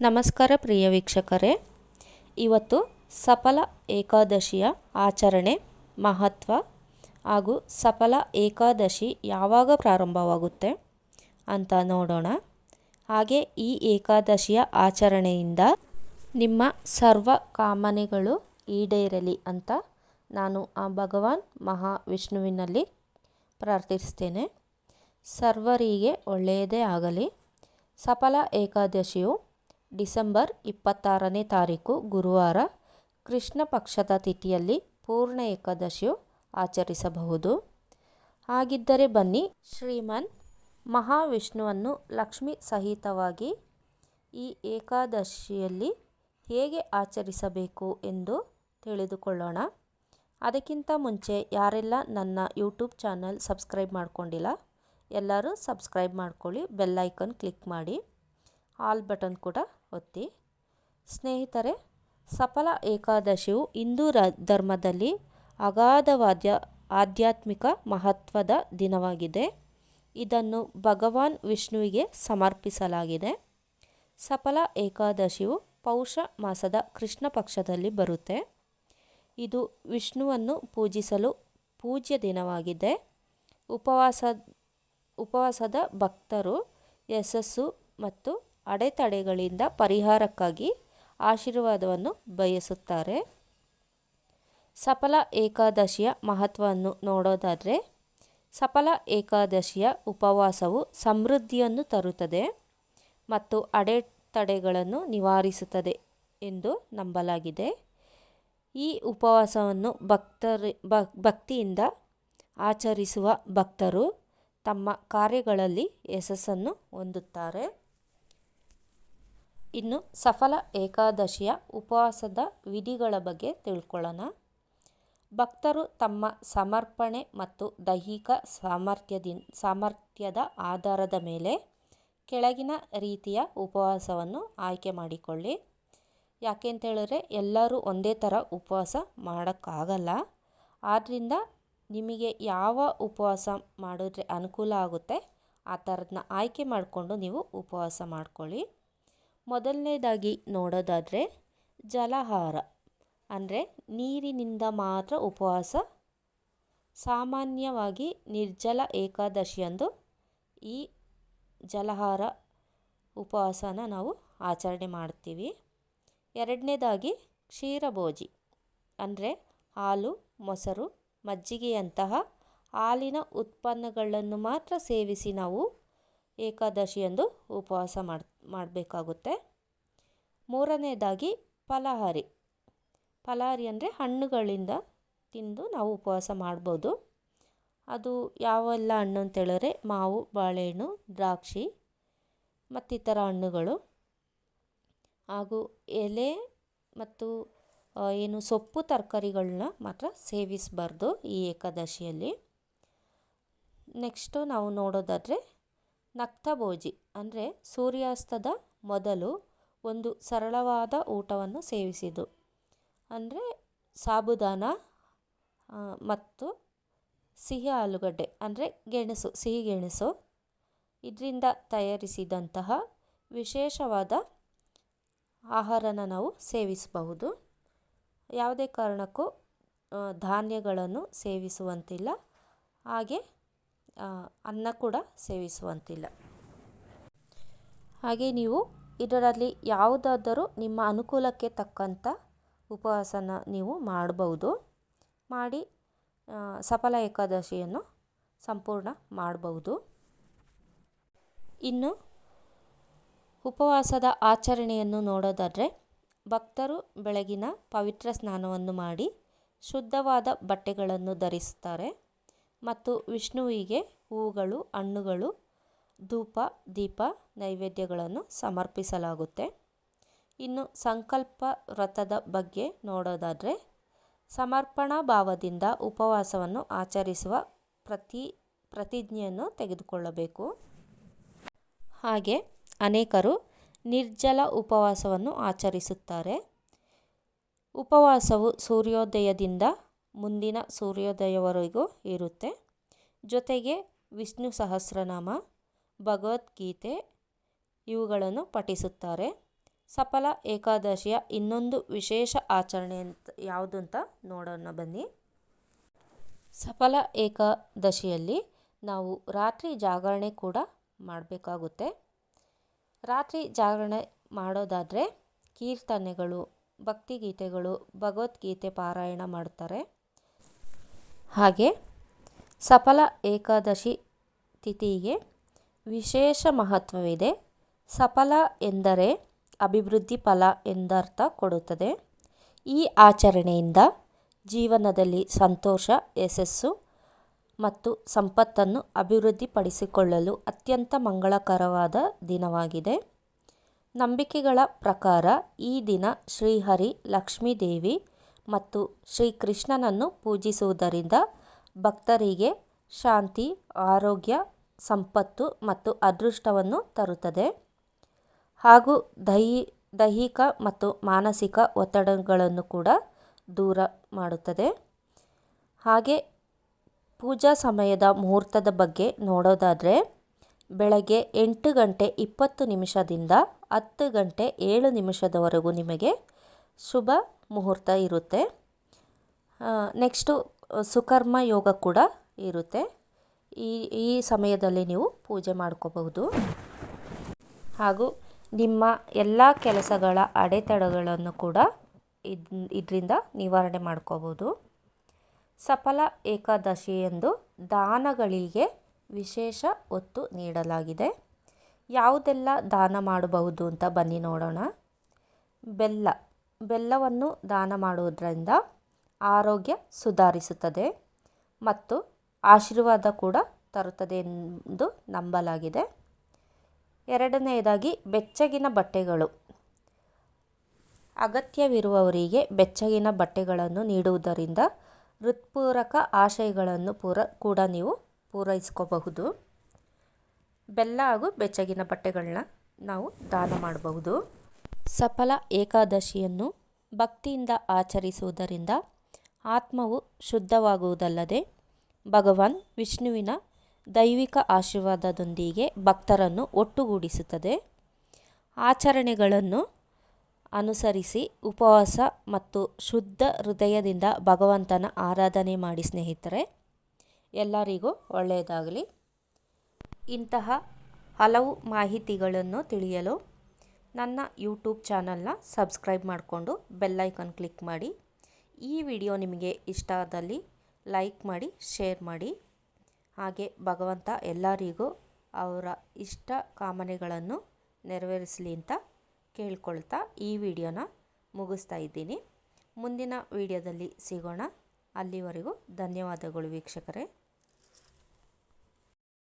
ನಮಸ್ಕಾರ ಪ್ರಿಯ ವೀಕ್ಷಕರೇ. ಇವತ್ತು ಸಫಲ ಏಕಾದಶಿಯ ಆಚರಣೆ, ಮಹತ್ವ ಹಾಗೂ ಸಫಲ ಏಕಾದಶಿ ಯಾವಾಗ ಪ್ರಾರಂಭವಾಗುತ್ತೆ ಅಂತ ನೋಡೋಣ. ಹಾಗೆ ಈ ಏಕಾದಶಿಯ ಆಚರಣೆಯಿಂದ ನಿಮ್ಮ ಸರ್ವ ಕಾಮನೆಗಳು ಈಡೇರಲಿ ಅಂತ ನಾನು ಆ ಭಗವಾನ್ ಮಹಾವಿಷ್ಣುವಿನಲ್ಲಿ ಪ್ರಾರ್ಥಿಸ್ತೇನೆ. ಸರ್ವರಿಗೆ ಒಳ್ಳೆಯದೇ ಆಗಲಿ. ಸಫಲ ಏಕಾದಶಿಯು ಡಿಸೆಂಬರ್ ಇಪ್ಪತ್ತಾರನೇ ತಾರೀಕು ಗುರುವಾರ ಕೃಷ್ಣ ಪಕ್ಷದ ತಿಥಿಯಲ್ಲಿ ಪೂರ್ಣ ಏಕಾದಶಿಯು ಆಚರಿಸಬಹುದು. ಹಾಗಿದ್ದರೆ ಬನ್ನಿ, ಶ್ರೀಮನ್ ಮಹಾವಿಷ್ಣುವನ್ನು ಲಕ್ಷ್ಮಿ ಸಹಿತವಾಗಿ ಈ ಏಕಾದಶಿಯಲ್ಲಿ ಹೇಗೆ ಆಚರಿಸಬೇಕು ಎಂದು ತಿಳಿದುಕೊಳ್ಳೋಣ. ಅದಕ್ಕಿಂತ ಮುಂಚೆ ಯಾರೆಲ್ಲ ನನ್ನ ಯೂಟ್ಯೂಬ್ ಚಾನಲ್ ಸಬ್ಸ್ಕ್ರೈಬ್ ಮಾಡ್ಕೊಂಡಿಲ್ಲ, ಎಲ್ಲರೂ ಸಬ್ಸ್ಕ್ರೈಬ್ ಮಾಡ್ಕೊಳ್ಳಿ ಬೆಲ್ಲೈಕನ್ ಕ್ಲಿಕ್ ಮಾಡಿ, ಆಲ್ ಬಟನ್ ಕೂಡ ಒತ್ತಿ, ಸ್ನೇಹಿತರೆ, ಸಫಲ ಏಕಾದಶಿಯು ಹಿಂದೂ ರ ಧರ್ಮದಲ್ಲಿ ಅಗಾಧವಾದ ಆಧ್ಯಾತ್ಮಿಕ ಮಹತ್ವದ ದಿನವಾಗಿದೆ. ಇದನ್ನು ಭಗವಾನ್ ವಿಷ್ಣುವಿಗೆ ಸಮರ್ಪಿಸಲಾಗಿದೆ. ಸಫಲ ಏಕಾದಶಿಯು ಪೌಷ ಮಾಸದ ಕೃಷ್ಣ ಪಕ್ಷದಲ್ಲಿ ಬರುತ್ತೆ. ಇದು ವಿಷ್ಣುವನ್ನು ಪೂಜಿಸಲು ಪೂಜ್ಯ ದಿನವಾಗಿದೆ. ಉಪವಾಸ, ಉಪವಾಸದ ಭಕ್ತರು ಯಶಸ್ಸು ಮತ್ತು ಅಡೆತಡೆಗಳಿಂದ ಪರಿಹಾರಕ್ಕಾಗಿ ಆಶೀರ್ವಾದವನ್ನು ಬಯಸುತ್ತಾರೆ. ಸಫಲ ಏಕಾದಶಿಯ ಮಹತ್ವವನ್ನು ನೋಡೋದಾದರೆ, ಸಫಲ ಏಕಾದಶಿಯ ಉಪವಾಸವು ಸಮೃದ್ಧಿಯನ್ನು ತರುತ್ತದೆ ಮತ್ತು ಅಡೆತಡೆಗಳನ್ನು ನಿವಾರಿಸುತ್ತದೆ ಎಂದು ನಂಬಲಾಗಿದೆ. ಈ ಉಪವಾಸವನ್ನು ಭಕ್ತರಿ ಭಕ್ತಿಯಿಂದ ಆಚರಿಸುವ ಭಕ್ತರು ತಮ್ಮ ಕಾರ್ಯಗಳಲ್ಲಿ ಯಶಸ್ಸನ್ನು ಹೊಂದುತ್ತಾರೆ. ಇನ್ನು ಸಫಲ ಏಕಾದಶಿಯ ಉಪವಾಸದ ವಿಧಿಗಳ ಬಗ್ಗೆ ತಿಳ್ಕೊಳ್ಳೋಣ. ಭಕ್ತರು ತಮ್ಮ ಸಮರ್ಪಣೆ ಮತ್ತು ದೈಹಿಕ ಸಾಮರ್ಥ್ಯದಿಂದ ಸಾಮರ್ಥ್ಯದ ಆಧಾರದ ಮೇಲೆ ಕೆಳಗಿನ ರೀತಿಯ ಉಪವಾಸವನ್ನು ಆಯ್ಕೆ ಮಾಡಿಕೊಳ್ಳಿ. ಯಾಕೆಂತೇಳಿದ್ರೆ ಎಲ್ಲರೂ ಒಂದೇ ಥರ ಉಪವಾಸ ಮಾಡೋಕ್ಕಾಗಲ್ಲ. ಆದ್ದರಿಂದ ನಿಮಗೆ ಯಾವ ಉಪವಾಸ ಮಾಡಿದ್ರೆ ಅನುಕೂಲ ಆಗುತ್ತೆ ಆ ಥರದನ್ನ ಆಯ್ಕೆ ಮಾಡಿಕೊಂಡು ನೀವು ಉಪವಾಸ ಮಾಡ್ಕೊಳ್ಳಿ. ಮೊದಲನೇದಾಗಿ ನೋಡೋದಾದರೆ ಜಲಹಾರ, ಅಂದರೆ ನೀರಿನಿಂದ ಮಾತ್ರ ಉಪವಾಸ, ಸಾಮಾನ್ಯವಾಗಿ ನಿರ್ಜಲ ಏಕಾದಶಿಯಂದು ಈ ಜಲಹಾರ ಉಪವಾಸನ ನಾವು ಆಚರಣೆ ಮಾಡ್ತೀವಿ. ಎರಡನೇದಾಗಿ ಕ್ಷೀರಭೋಜಿ, ಅಂದರೆ ಹಾಲು, ಮೊಸರು, ಮಜ್ಜಿಗೆಯಂತಹ ಹಾಲಿನ ಉತ್ಪನ್ನಗಳನ್ನು ಮಾತ್ರ ಸೇವಿಸಿ ನಾವು ಏಕಾದಶಿಯಂದು ಉಪವಾಸ ಮಾಡಿ, ಮಾಡಬೇಕಾಗುತ್ತೆ. ಮೂರನೇದಾಗಿ ಫಲಹಾರಿ. ಫಲಹಾರಿ ಅಂದರೆ ಹಣ್ಣುಗಳಿಂದ ತಿಂದು ನಾವು ಉಪವಾಸ ಮಾಡ್ಬೋದು. ಅದು ಯಾವೆಲ್ಲ ಹಣ್ಣು ಅಂತೇಳಿದ್ರೆ ಮಾವು, ಬಾಳೆಹಣ್ಣು, ದ್ರಾಕ್ಷಿ, ಮತ್ತಿತರ ಹಣ್ಣುಗಳು. ಹಾಗೂ ಎಲೆ ಮತ್ತು ಏನು ಸೊಪ್ಪು ತರಕಾರಿಗಳನ್ನ ಮಾತ್ರ ಸೇವಿಸಬಾರ್ದು ಈ ಏಕಾದಶಿಯಲ್ಲಿ. ನೆಕ್ಸ್ಟು ನಾವು ನೋಡೋದಾದರೆ ನಕ್ತಭೋಜಿ ಅಂದರೆ ಸೂರ್ಯಾಸ್ತದ ಮೊದಲು ಒಂದು ಸರಳವಾದ ಊಟವನ್ನು ಸೇವಿಸಿದ್ದು. ಅಂದರೆ ಸಾಬುದಾನ ಮತ್ತು ಸಿಹಿ ಆಲೂಗಡ್ಡೆ, ಅಂದರೆ ಗೆಣಸು, ಸಿಹಿ ಗೆಣಸು. ಇದರಿಂದ ತಯಾರಿಸಿದಂತಹ ವಿಶೇಷವಾದ ಆಹಾರನ ನಾವು ಸೇವಿಸಬಹುದು. ಯಾವುದೇ ಕಾರಣಕ್ಕೂ ಧಾನ್ಯಗಳನ್ನು ಸೇವಿಸುವಂತಿಲ್ಲ. ಹಾಗೆ ಅನ್ನ ಕೂಡ ಸೇವಿಸುವಂತಿಲ್ಲ. ಹಾಗೆ ನೀವು ಇದರಲ್ಲಿ ಯಾವುದಾದರೂ ನಿಮ್ಮ ಅನುಕೂಲಕ್ಕೆ ತಕ್ಕಂಥ ಉಪವಾಸನ ನೀವು ಮಾಡಬಹುದು. ಮಾಡಿ ಸಫಲ ಏಕಾದಶಿಯನ್ನು ಸಂಪೂರ್ಣ ಮಾಡಬಹುದು. ಇನ್ನು ಉಪವಾಸದ ಆಚರಣೆಯನ್ನು ನೋಡೋದಾದರೆ, ಭಕ್ತರು ಬೆಳಗಿನ ಪವಿತ್ರ ಸ್ನಾನವನ್ನು ಮಾಡಿ ಶುದ್ಧವಾದ ಬಟ್ಟೆಗಳನ್ನು ಧರಿಸುತ್ತಾರೆ. ಮತ್ತು ವಿಷ್ಣುವಿಗೆ ಹೂಗಳು, ಹಣ್ಣುಗಳು, ಧೂಪ, ದೀಪ, ನೈವೇದ್ಯಗಳನ್ನು ಸಮರ್ಪಿಸಲಾಗುತ್ತೆ. ಇನ್ನು ಸಂಕಲ್ಪ ವ್ರತದ ಬಗ್ಗೆ ನೋಡೋದಾದರೆ, ಸಮರ್ಪಣಾ ಭಾವದಿಂದ ಉಪವಾಸವನ್ನು ಆಚರಿಸುವ ಪ್ರತಿ, ಪ್ರತಿಜ್ಞೆಯನ್ನು ತೆಗೆದುಕೊಳ್ಳಬೇಕು. ಹಾಗೆ ಅನೇಕರು ನಿರ್ಜಲ ಉಪವಾಸವನ್ನು ಆಚರಿಸುತ್ತಾರೆ. ಉಪವಾಸವು ಸೂರ್ಯೋದಯದಿಂದ ಮುಂದಿನ ಸೂರ್ಯೋದಯವರೆಗೂ ಇರುತ್ತೆ. ಜೊತೆಗೆ ವಿಷ್ಣು ಸಹಸ್ರನಾಮ ಭಗವದ್ಗೀತೆ ಇವುಗಳನ್ನು ಪಠಿಸುತ್ತಾರೆ. ಸಫಲ ಏಕಾದಶಿಯ ಇನ್ನೊಂದು ವಿಶೇಷ ಆಚರಣೆ ಅಂತ ಯಾವುದು ಅಂತ ನೋಡೋಣ ಬನ್ನಿ. ಸಫಲ ಏಕಾದಶಿಯಲ್ಲಿ ನಾವು ರಾತ್ರಿ ಜಾಗರಣೆ ಕೂಡ ಮಾಡಬೇಕಾಗುತ್ತೆ. ರಾತ್ರಿ ಜಾಗರಣೆ ಮಾಡೋದಾದರೆ ಕೀರ್ತನೆಗಳು ಭಕ್ತಿಗೀತೆಗಳು ಭಗವದ್ಗೀತೆ ಪಾರಾಯಣ ಮಾಡ್ತಾರೆ. ಹಾಗೆ ಸಫಲ ಏಕಾದಶಿ ತಿಥಿಗೆ ವಿಶೇಷ ಮಹತ್ವವಿದೆ. ಸಫಲ ಎಂದರೆ ಅಭಿವೃದ್ಧಿ ಫಲ ಎಂದರ್ಥ ಕೊಡುತ್ತದೆ. ಈ ಆಚರಣೆಯಿಂದ ಜೀವನದಲ್ಲಿ ಸಂತೋಷ, ಯಶಸ್ಸು ಮತ್ತು ಸಂಪತ್ತನ್ನು ಅಭಿವೃದ್ಧಿಪಡಿಸಿಕೊಳ್ಳಲು ಅತ್ಯಂತ ಮಂಗಳಕರವಾದ ದಿನವಾಗಿದೆ. ನಂಬಿಕೆಗಳ ಪ್ರಕಾರ ಈ ದಿನ ಶ್ರೀಹರಿ ಲಕ್ಷ್ಮೀದೇವಿ ಮತ್ತು ಶ್ರೀಕೃಷ್ಣನನ್ನು ಪೂಜಿಸುವುದರಿಂದ ಭಕ್ತರಿಗೆ ಶಾಂತಿ, ಆರೋಗ್ಯ, ಸಂಪತ್ತು ಮತ್ತು ಅದೃಷ್ಟವನ್ನು ತರುತ್ತದೆ. ಹಾಗೂ ದೈ ದೈಹಿಕ ಮತ್ತು ಮಾನಸಿಕ ಒತ್ತಡಗಳನ್ನು ಕೂಡ ದೂರ ಮಾಡುತ್ತದೆ. ಹಾಗೆ ಪೂಜಾ ಸಮಯದ ಮುಹೂರ್ತದ ಬಗ್ಗೆ ನೋಡೋದಾದರೆ, ಬೆಳಗ್ಗೆ ಎಂಟು ಗಂಟೆ ಇಪ್ಪತ್ತು ನಿಮಿಷದಿಂದ ಹತ್ತು ಗಂಟೆ ಏಳು ನಿಮಿಷದವರೆಗೂ ನಿಮಗೆ ಶುಭ ಮುಹೂರ್ತ ಇರುತ್ತೆ. ನೆಕ್ಸ್ಟು ಸುಕರ್ಮ ಯೋಗ ಕೂಡ ಇರುತ್ತೆ. ಈ ಈ ಸಮಯದಲ್ಲಿ ನೀವು ಪೂಜೆ ಮಾಡ್ಕೋಬಹುದು. ಹಾಗೂ ನಿಮ್ಮ ಎಲ್ಲ ಕೆಲಸಗಳ ಅಡೆತಡೆಗಳನ್ನು ಕೂಡ ಇದ್, ಇದರಿಂದ ನಿವಾರಣೆ ಮಾಡ್ಕೋಬೋದು ಸಫಲ ಏಕಾದಶಿ ಎಂದು ದಾನಗಳಿಗೆ ವಿಶೇಷ ಒತ್ತು ನೀಡಲಾಗಿದೆ. ಯಾವುದೆಲ್ಲ ದಾನ ಮಾಡಬಹುದು ಅಂತ ಬನ್ನಿ ನೋಡೋಣ. ಬೆಲ್ಲ. ಬೆಲ್ಲವನ್ನು ದಾನ ಮಾಡುವುದರಿಂದ ಆರೋಗ್ಯ ಸುಧಾರಿಸುತ್ತದೆ ಮತ್ತು ಆಶೀರ್ವಾದ ಕೂಡ ತರುತ್ತದೆ ಎಂದು ನಂಬಲಾಗಿದೆ. ಎರಡನೆಯದಾಗಿ ಬೆಚ್ಚಗಿನ ಬಟ್ಟೆಗಳು. ಅಗತ್ಯವಿರುವವರಿಗೆ ಬೆಚ್ಚಗಿನ ಬಟ್ಟೆಗಳನ್ನು ನೀಡುವುದರಿಂದ ಹೃತ್ಪೂರಕ ಆಶಯಗಳನ್ನು ಪೂರ ಕೂಡ ನೀವು ಪೂರೈಸ್ಕೋಬಹುದು ಬೆಲ್ಲ ಹಾಗೂ ಬೆಚ್ಚಗಿನ ಬಟ್ಟೆಗಳನ್ನ ನಾವು ದಾನ ಮಾಡಬಹುದು. ಸಫಲ ಏಕಾದಶಿಯನ್ನು ಭಕ್ತಿಯಿಂದ ಆಚರಿಸುವುದರಿಂದ ಆತ್ಮವು ಶುದ್ಧವಾಗುವುದಲ್ಲದೆ ಭಗವಾನ್ ವಿಷ್ಣುವಿನ ದೈವಿಕ ಆಶೀರ್ವಾದದೊಂದಿಗೆ ಭಕ್ತರನ್ನು ಒಟ್ಟುಗೂಡಿಸುತ್ತದೆ. ಆಚರಣೆಗಳನ್ನು ಅನುಸರಿಸಿ ಉಪವಾಸ ಮತ್ತು ಶುದ್ಧ ಹೃದಯದಿಂದ ಭಗವಂತನ ಆರಾಧನೆ ಮಾಡಿ ಸ್ನೇಹಿತರೆ, ಎಲ್ಲರಿಗೂ ಒಳ್ಳೆಯದಾಗಲಿ. ಇಂತಹ ಹಲವು ಮಾಹಿತಿಗಳನ್ನು ತಿಳಿಯಲು ನನ್ನ ಯೂಟ್ಯೂಬ್ ಚಾನಲ್ನ ಸಬ್ಸ್ಕ್ರೈಬ್ ಮಾಡಿಕೊಂಡು ಬೆಲ್ಲೈಕನ್ ಕ್ಲಿಕ್ ಮಾಡಿ. ಈ ವಿಡಿಯೋ ನಿಮಗೆ ಇಷ್ಟ ಆದಲ್ಲಿ ಲೈಕ್ ಮಾಡಿ, ಶೇರ್ ಮಾಡಿ. ಹಾಗೆ ಭಗವಂತ ಎಲ್ಲರಿಗೂ ಅವರ ಇಷ್ಟ ಕಾಮನೆಗಳನ್ನು ನೆರವೇರಿಸಲಿ ಅಂತ ಕೇಳ್ಕೊಳ್ತಾ ಈ ವಿಡಿಯೋನ ಮುಗಿಸ್ತಾ ಇದ್ದೀನಿ. ಮುಂದಿನ ವಿಡಿಯೋದಲ್ಲಿ ಸಿಗೋಣ. ಅಲ್ಲಿವರೆಗೂ ಧನ್ಯವಾದಗಳು ವೀಕ್ಷಕರೇ.